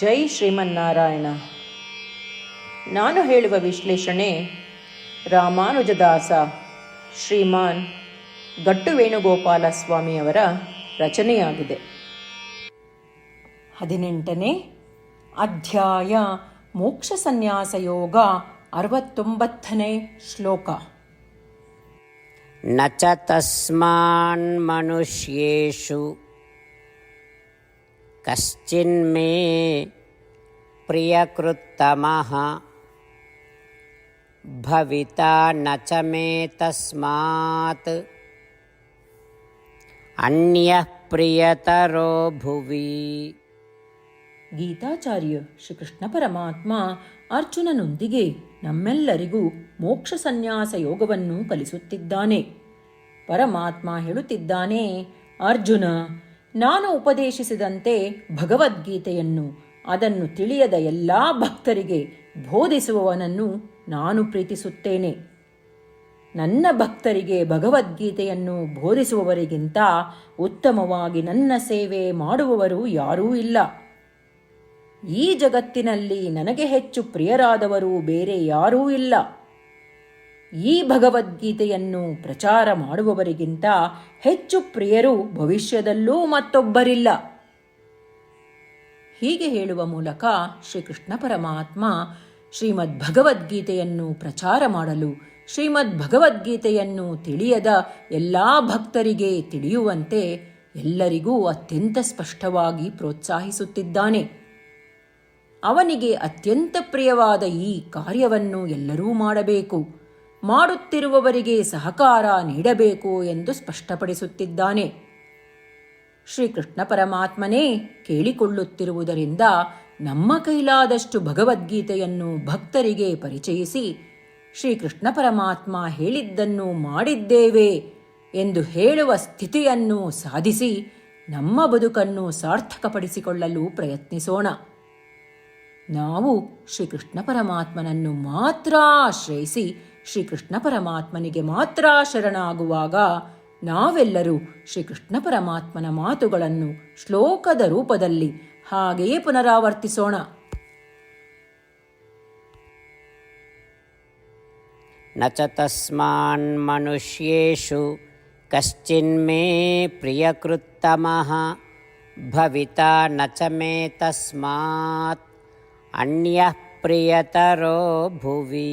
ಜೈ ಶ್ರೀಮನ್ನಾರಾಯಣ ನಾನು ಹೇಳುವ ವಿಶ್ಲೇಷಣೆ ರಾಮಾನುಜದಾಸ ಶ್ರೀಮಾನ್ ಗಟ್ಟು ವೇಣುಗೋಪಾಲ ಸ್ವಾಮಿಯವರ ರಚನೆಯಾಗಿದೆ ಹದಿನೆಂಟನೇ ಅಧ್ಯಾಯ ಮೋಕ್ಷ ಸನ್ಯಾಸ ಯೋಗ ಅರವತ್ತೊಂಬತ್ತನೇ ಶ್ಲೋಕ न च तस्मान्मनुष्येषु कश्चिन्मे प्रियकृत्तमः भविता न च मे तस्मात् अन्यः प्रियतरो भुवि ಗೀತಾಚಾರ್ಯ ಶ್ರೀಕೃಷ್ಣ ಪರಮಾತ್ಮ ಅರ್ಜುನನೊಂದಿಗೆ ನಮ್ಮೆಲ್ಲರಿಗೂ ಮೋಕ್ಷ ಸನ್ಯಾಸ ಯೋಗವನ್ನು ಕಲಿಸುತ್ತಿದ್ದಾನೆ ಪರಮಾತ್ಮ ಹೇಳುತ್ತಿದ್ದಾನೆ ಅರ್ಜುನ ನಾನು ಉಪದೇಶಿಸಿದಂತೆ ಭಗವದ್ಗೀತೆಯನ್ನು, ಅದನ್ನು ತಿಳಿಯದ ಎಲ್ಲ ಭಕ್ತರಿಗೆ ಬೋಧಿಸುವವನನ್ನು ನಾನು ಪ್ರೀತಿಸುತ್ತೇನೆ. ನನ್ನ ಭಕ್ತರಿಗೆ ಭಗವದ್ಗೀತೆಯನ್ನು ಬೋಧಿಸುವವರಿಗಿಂತ ಉತ್ತಮವಾಗಿ ನನ್ನ ಸೇವೆ ಮಾಡುವವರು ಯಾರೂ ಇಲ್ಲ. ಈ ಜಗತ್ತಿನಲ್ಲಿ ನನಗೆ ಹೆಚ್ಚು ಪ್ರಿಯರಾದವರು ಬೇರೆ ಯಾರೂ ಇಲ್ಲ. ಈ ಭಗವದ್ಗೀತೆಯನ್ನು ಪ್ರಚಾರ ಮಾಡುವವರಿಗಿಂತ ಹೆಚ್ಚು ಪ್ರಿಯರು ಭವಿಷ್ಯದಲ್ಲೂ ಮತ್ತೊಬ್ಬರಿಲ್ಲ. ಹೀಗೆ ಹೇಳುವ ಮೂಲಕ ಶ್ರೀಕೃಷ್ಣ ಪರಮಾತ್ಮ ಶ್ರೀಮದ್ ಭಗವದ್ಗೀತೆಯನ್ನು ಪ್ರಚಾರ ಮಾಡಲು ಶ್ರೀಮದ್ ಭಗವದ್ಗೀತೆಯನ್ನು ತಿಳಿಯದ ಎಲ್ಲ ಭಕ್ತರಿಗೆ ತಿಳಿಯುವಂತೆ ಎಲ್ಲರಿಗೂ ಅತ್ಯಂತ ಸ್ಪಷ್ಟವಾಗಿ ಪ್ರೋತ್ಸಾಹಿಸುತ್ತಿದ್ದಾನೆ. ಅವನಿಗೆ ಅತ್ಯಂತ ಪ್ರಿಯವಾದ ಈ ಕಾರ್ಯವನ್ನು ಎಲ್ಲರೂ ಮಾಡಬೇಕು. ಮಾಡುತ್ತಿರುವವರಿಗೆ ಸಹಕಾರ ನೀಡಬೇಕು ಎಂದು ಸ್ಪಷ್ಟಪಡಿಸುತ್ತಿದ್ದಾನೆ. ಶ್ರೀಕೃಷ್ಣ ಪರಮಾತ್ಮನೇ ಕೇಳಿಕೊಳ್ಳುತ್ತಿರುವುದರಿಂದ ನಮ್ಮ ಕೈಲಾದಷ್ಟು ಭಗವದ್ಗೀತೆಯನ್ನು ಭಕ್ತರಿಗೆ ಪರಿಚಯಿಸಿ ಶ್ರೀಕೃಷ್ಣ ಪರಮಾತ್ಮ ಹೇಳಿದ್ದನ್ನು ಮಾಡಿದ್ದೇವೆ ಎಂದು ಹೇಳುವ ಸ್ಥಿತಿಯನ್ನು ಸಾಧಿಸಿ ನಮ್ಮ ಬದುಕನ್ನು ಸಾರ್ಥಕಪಡಿಸಿಕೊಳ್ಳಲು ಪ್ರಯತ್ನಿಸೋಣ. ನಾವು ಶ್ರೀಕೃಷ್ಣ ಪರಮಾತ್ಮನನ್ನು ಮಾತ್ರ ಆಶ್ರಯಿಸಿ ಶ್ರೀಕೃಷ್ಣ ಪರಮಾತ್ಮನಿಗೆ ಮಾತ್ರ ಶರಣಾಗುವಾಗ ನಾವೆಲ್ಲರೂ ಶ್ರೀಕೃಷ್ಣ ಪರಮಾತ್ಮನ ಮಾತುಗಳನ್ನು ಶ್ಲೋಕದ ರೂಪದಲ್ಲಿ ಹಾಗೆಯೇ ಪುನರಾವರ್ತಿಸೋಣ न च तस्मान्मनुष्येषु कश्चिन्मे प्रियकृत्तमः भविता न च मे तस्मात् अन्यः प्रियतरो भुवि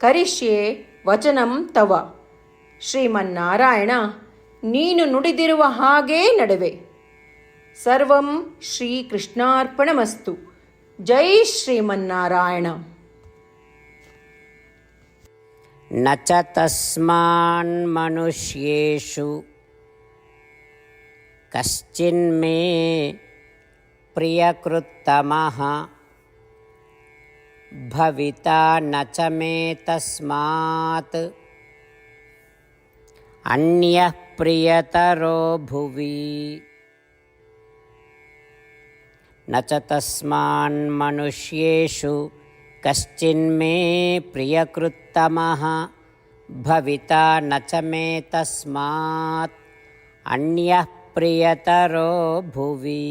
ಕರಿಷ್ಯೆ ವಚನಂ ತವ ಶ್ರೀಮನ್ನಾರಾಯಣ ನೀನು ನುಡಿದಿರುವ ಹಾಗೇ ನಡುವೆ ಸರ್ವಂ ಶ್ರೀಕೃಷ್ಣಾರ್ಪಣಮಸ್ತು ಜೈ ಶ್ರೀಮನ್ನಾರಾಯಣ न च तस्मान्मनुष्येषु कश्चिन्मे प्रियकृत्तमः भविता न च मे तस्मात् अन्यः प्रियतरो भुवि न च तस्मान्मनुष्येषु कश्चिन्मे प्रियकृत्तमः भविता न च मे तस्मात् अन्यः प्रियतरो भुवि